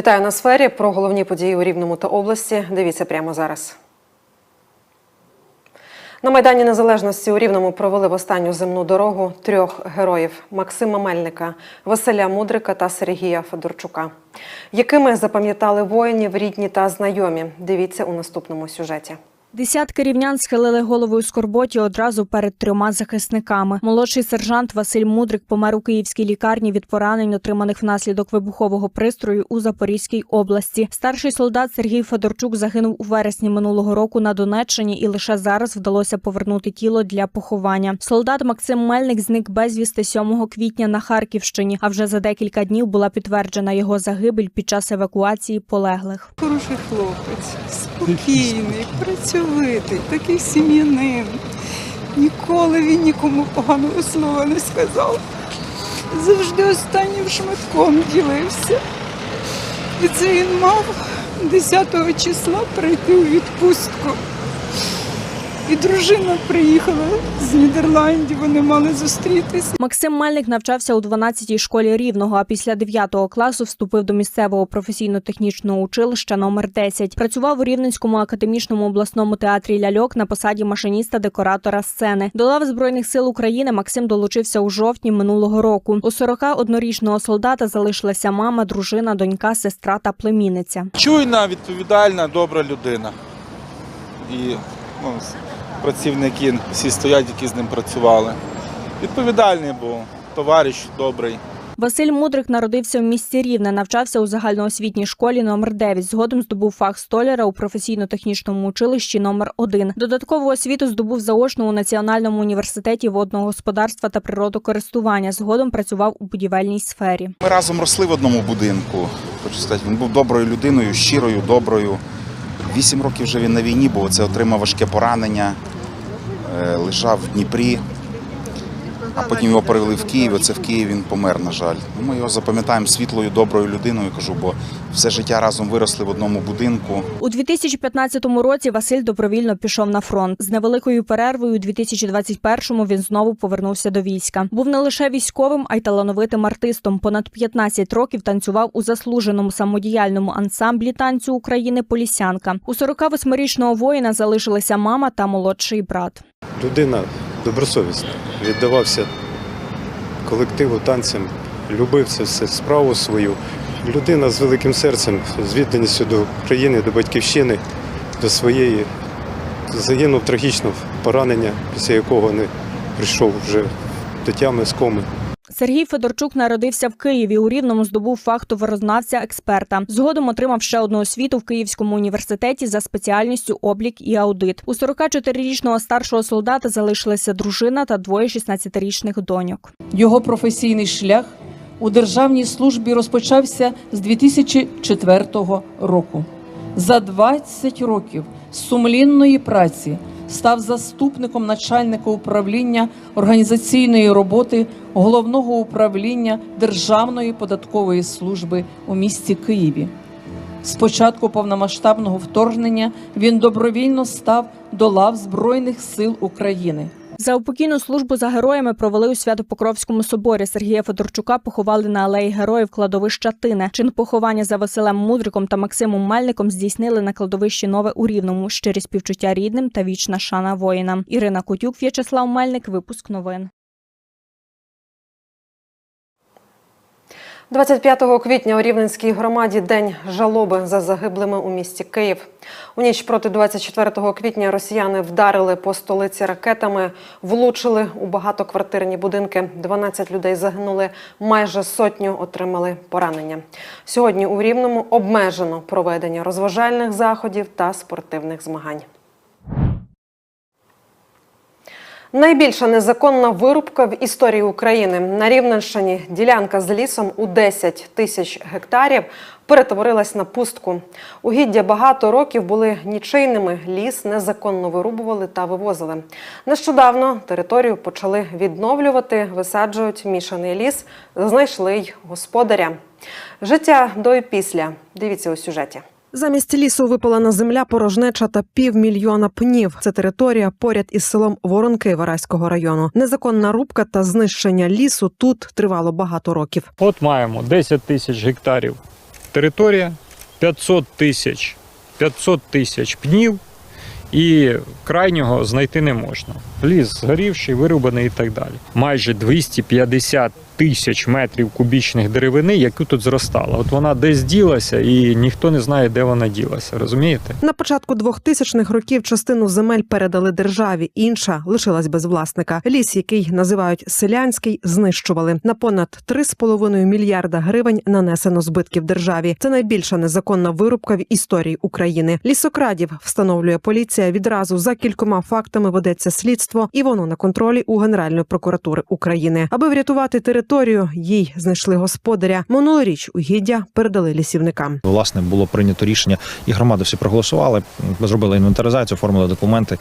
Вітаю на сфері. Про головні події у Рівному та області. Дивіться прямо зараз. На Майдані Незалежності у Рівному провели в останню земну дорогу трьох героїв Максима Мельника, Василя Мудрика та Сергія Федорчука, якими запам'ятали воїнів рідні та знайомі. Дивіться у наступному сюжеті. Десятки рівнян схилили голову у скорботі одразу перед трьома захисниками. Молодший сержант Василь Мудрик помер у київській лікарні від поранень, отриманих внаслідок вибухового пристрою у Запорізькій області. Старший солдат Сергій Федорчук загинув у вересні минулого року на Донеччині, і лише зараз вдалося повернути тіло для поховання. Солдат Максим Мельник зник безвісти 7 квітня на Харківщині. А вже за декілька днів була підтверджена його загибель під час евакуації полеглих. Хороший хлопець, спокійний, працьовитий, такий сім'янин. Ніколи він нікому поганого слова не сказав. Завжди останнім шматком ділився. І це він мав 10 числа прийти у відпустку. І дружина приїхала з Нідерландів, вони мали зустрітися. Максим Мельник навчався у 12-й школі рівного, а після 9 класу вступив до місцевого професійно-технічного училища номер 10. Працював у Рівненському академічному обласному театрі ляльок на посаді машиніста-декоратора сцени. До лав збройних сил України Максим долучився у жовтні минулого року. У 41-річного солдата залишилася мама, дружина, донька, сестра та племінниця. Чуйна, відповідальна, добра людина. І ну, працівники всі стоять, які з ним працювали. Відповідальний був, товариш добрий. Василь Мудрик народився в місті Рівне, навчався у загальноосвітній школі номер 9 Згодом здобув фах столяра у професійно-технічному училищі номер 1 Додаткову освіту здобув заочно у Національному університеті водного господарства та природокористування. Згодом працював у будівельній сфері. Ми разом росли в одному будинку. Хочу сказати, він був доброю людиною, щирою, доброю. Вісім років вже він на війні, бо це отримав важке поранення, е, лежав в Дніпрі, а потім його перевели в Київ. Оце в Києві він помер, на жаль. Ну, Ми його запам'ятаємо світлою, доброю людиною, кажу, бо все життя разом виросли в одному будинку. У 2015 році Василь добровільно пішов на фронт. З невеликою перервою у 2021-му він знову повернувся до війська. Був не лише військовим, а й талановитим артистом. Понад 15 років танцював у заслуженому самодіяльному ансамблі танцю України Полісянка. У 48-річного воїна залишилися мама та молодший брат. людина добросовісна, віддавався колективу танцям, любив це все справу свою. Людина з великим серцем, з відданістю до країни, до батьківщини, до своєї. Загинув трагічно поранення, після якого не прийшов вже до тями з коми. Сергій Федорчук народився в Києві. У Рівному здобув фах товарознавця експерта. Згодом отримав ще одну освіту в Київському університеті за спеціальністю облік і аудит. У 44-річного старшого солдата залишилася дружина та двоє 16-річних доньок. Його професійний шлях у державній службі розпочався з 2004 року. За 20 років сумлінної праці став заступником начальника управління організаційної роботи головного управління Державної податкової служби у місті Києві. З початку повномасштабного вторгнення він добровільно став до лав Збройних сил України. За упокійну службу за героями провели у Свято-Покровському соборі. Сергія Федорчука поховали на алеї героїв кладовища Тине. Чин поховання за Василем Мудриком та Максимом Мельником здійснили на кладовищі Нове у Рівному. Щирі співчуття рідним та вічна шана воїнам. Ірина Кутюк, В'ячеслав Мельник. Випуск новин. 25 квітня у Рівненській громаді день жалоби за загиблими у місті Київ. У ніч проти 24 квітня росіяни вдарили по столиці ракетами, влучили у багатоквартирні будинки. 12 людей загинули, майже сотню отримали поранення. Сьогодні у Рівному обмежено проведення розважальних заходів та спортивних змагань. Найбільша незаконна вирубка в історії України на Рівненщині ділянка з лісом у 10 тисяч гектарів перетворилась на пустку. Угіддя багато років були нічийними. Ліс незаконно вирубували та вивозили. Нещодавно територію почали відновлювати, висаджують мішаний ліс, знайшли й господаря. Життя до і після. Дивіться у сюжеті. Замість лісу випалена земля, порожнеча та півмільйона пнів. Це територія поряд із селом Воронки Вараського району. Незаконна рубка та знищення лісу тут тривало багато років. От маємо 10 тисяч гектарів територія 500 тисяч 500 тисяч пнів, і крайнього знайти не можна. Ліс згорівший, вирубаний і так далі. Майже 250 тисяч метрів кубічних деревини, яку тут зростала. От вона десь ділася, і ніхто не знає, де вона ділася. Розумієте? На початку 2000-х років частину земель передали державі, інша лишилась без власника. Ліс, який називають селянський, знищували на понад 3,5 мільярда гривень. Нанесено збитків державі. Це найбільша незаконна вирубка в історії України. Лісокрадів встановлює поліція. Відразу за кількома фактами ведеться слідство, і воно на контролі у Генеральної прокуратури України. Аби врятувати територію, їй знайшли господаря. Минулоріч угіддя передали лісівникам. Власне, було прийнято рішення, і громади всі проголосували. Зробили інвентаризацію, оформили документи.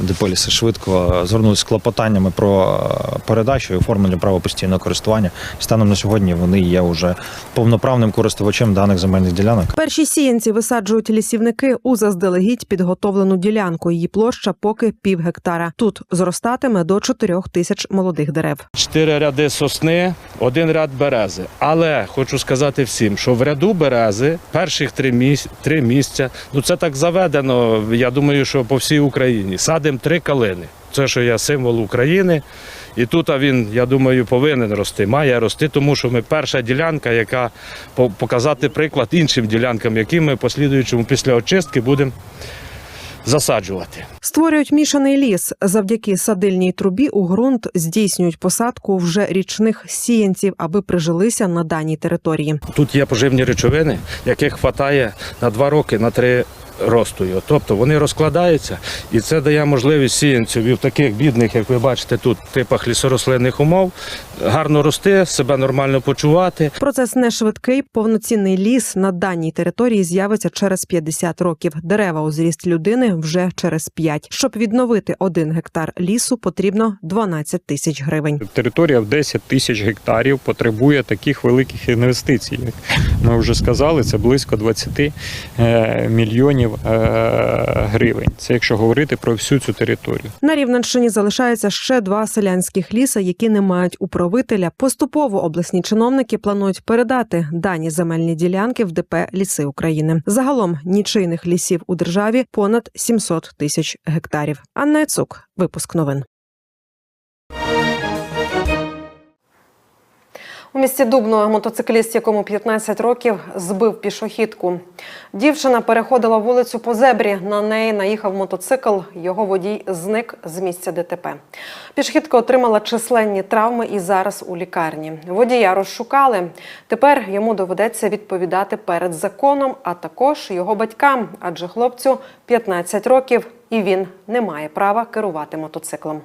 Деполіси швидко звернулися з клопотаннями про е, передачу і оформлення права постійного користування. Станом на сьогодні вони є вже повноправним користувачем даних земельних ділянок. Перші сіянці висаджують лісівники у заздалегідь підготовлену ділянку. Її площа поки пів гектара. Тут зростатиме до 4 тисяч молодих дерев. чотири ряди сосни, один ряд берези. Але хочу сказати всім, що в ряду берези перших три, місць, три місця, ну це так заведено, я думаю, що по всій Україні. Садимо три калини. Це що є символ України. І тут він, я думаю, повинен рости, має рости, тому що ми перша ділянка, яка показати приклад іншим ділянкам, які ми послідуючому після очистки будемо засаджувати. Створюють мішаний ліс. Завдяки садильній трубі у ґрунт здійснюють посадку вже річних сіянців, аби прижилися на даній території. Тут є поживні речовини, яких вистачає на два роки, на три росту. його. Тобто вони розкладаються, і це дає можливість сіянців в таких бідних, як ви бачите, тут типах лісорослинних умов, гарно рости, себе нормально почувати. Процес не швидкий. Повноцінний ліс на даній території з'явиться через 50 років. Дерева у зріст людини вже через 5. Щоб відновити один гектар лісу, потрібно 12 тисяч гривень. Територія в 10 тисяч гектарів потребує таких великих інвестицій. Як ми вже сказали, це близько 20 е, мільйонів е, гривень. Це якщо говорити про всю цю територію. На Рівненщині залишається ще два селянських ліса, які не мають управителя. Поступово обласні чиновники планують передати дані земельні ділянки в ДП Ліси України. Загалом нічийних лісів у державі понад 700 тисяч гектарів. Анна Яцук, випуск новин. У місті Дубно мотоцикліст, якому 15 років, збив пішохідку. Дівчина переходила вулицю по зебрі. На неї наїхав мотоцикл. Його водій зник з місця ДТП. Пішохідка отримала численні травми і зараз у лікарні. Водія розшукали. Тепер йому доведеться відповідати перед законом, а також його батькам, адже хлопцю 15 років і він не має права керувати мотоциклом.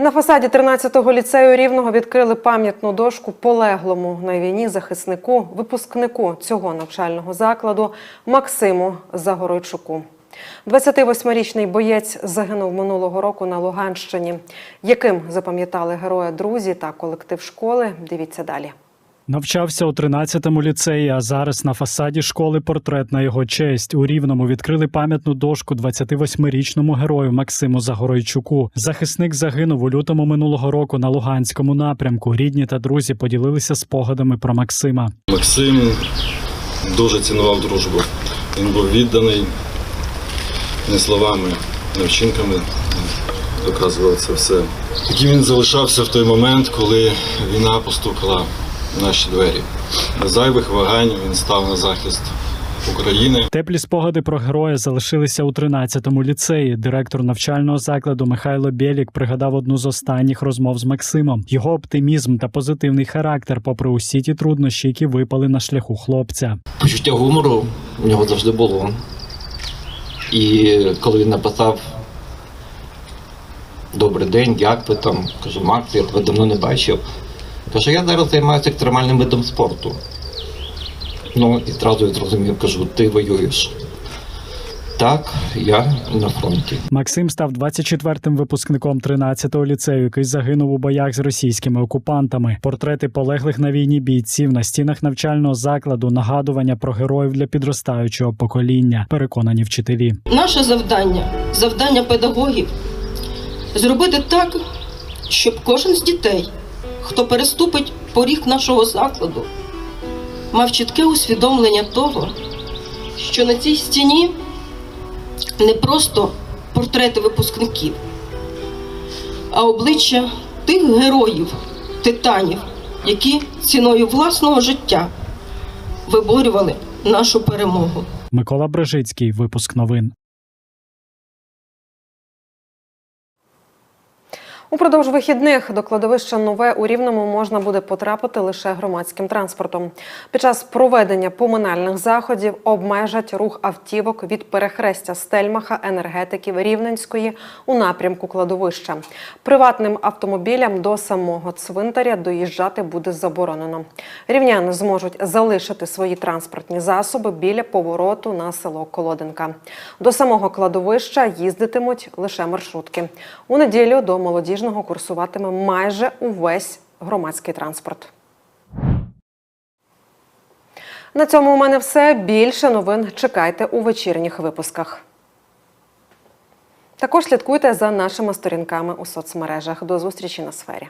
На фасаді 13-го ліцею Рівного відкрили пам'ятну дошку полеглому на війні захиснику, випускнику цього навчального закладу Максиму Загоройчуку. 28-річний боєць загинув минулого року на Луганщині. Яким запам'ятали героя друзі та колектив школи? Дивіться далі. Навчався у 13-му ліцеї, а зараз на фасаді школи портрет на його честь. У Рівному відкрили пам'ятну дошку 28-річному герою Максиму Загоройчуку. Захисник загинув у лютому минулого року на Луганському напрямку. Рідні та друзі поділилися спогадами про Максима. Максим дуже цінував дружбу. Він був відданий не словами, не вчинками доказував це все. Яким він залишався в той момент, коли війна постукала наші двері. Без зайвих вагань він став на захист України. Теплі спогади про героя залишилися у 13-му ліцеї. Директор навчального закладу Михайло Бєлік пригадав одну з останніх розмов з Максимом. Його оптимізм та позитивний характер, попри усі ті труднощі, які випали на шляху хлопця. Почуття гумору у нього завжди було. І коли він написав Добрий день, як ви там? Кажу, Макс, я тебе давно не бачив. Каже, я зараз займаюся екстремальним видом спорту. Ну, і одразу я зрозумів, кажу, ти воюєш. Так, я на фронті. Максим став 24-м випускником 13-го ліцею, який загинув у боях з російськими окупантами. Портрети полеглих на війні бійців на стінах навчального закладу, нагадування про героїв для підростаючого покоління. Переконані вчителі. Наше завдання, завдання педагогів зробити так, щоб кожен з дітей хто переступить поріг нашого закладу, мав чітке усвідомлення того, що на цій стіні не просто портрети випускників, а обличчя тих героїв, титанів, які ціною власного життя виборювали нашу перемогу. Микола Брежицький, випуск новин. Упродовж вихідних до кладовища нове у Рівному можна буде потрапити лише громадським транспортом. Під час проведення поминальних заходів обмежать рух автівок від перехрестя Стельмаха енергетиків Рівненської у напрямку кладовища. Приватним автомобілям до самого цвинтаря доїжджати буде заборонено. Рівняни зможуть залишити свої транспортні засоби біля повороту на село Колоденка. До самого кладовища їздитимуть лише маршрутки. У неділю до молодіжного курсуватиме майже увесь громадський транспорт. На цьому у мене все. Більше новин чекайте у вечірніх випусках. Також слідкуйте за нашими сторінками у соцмережах. До зустрічі на сфері.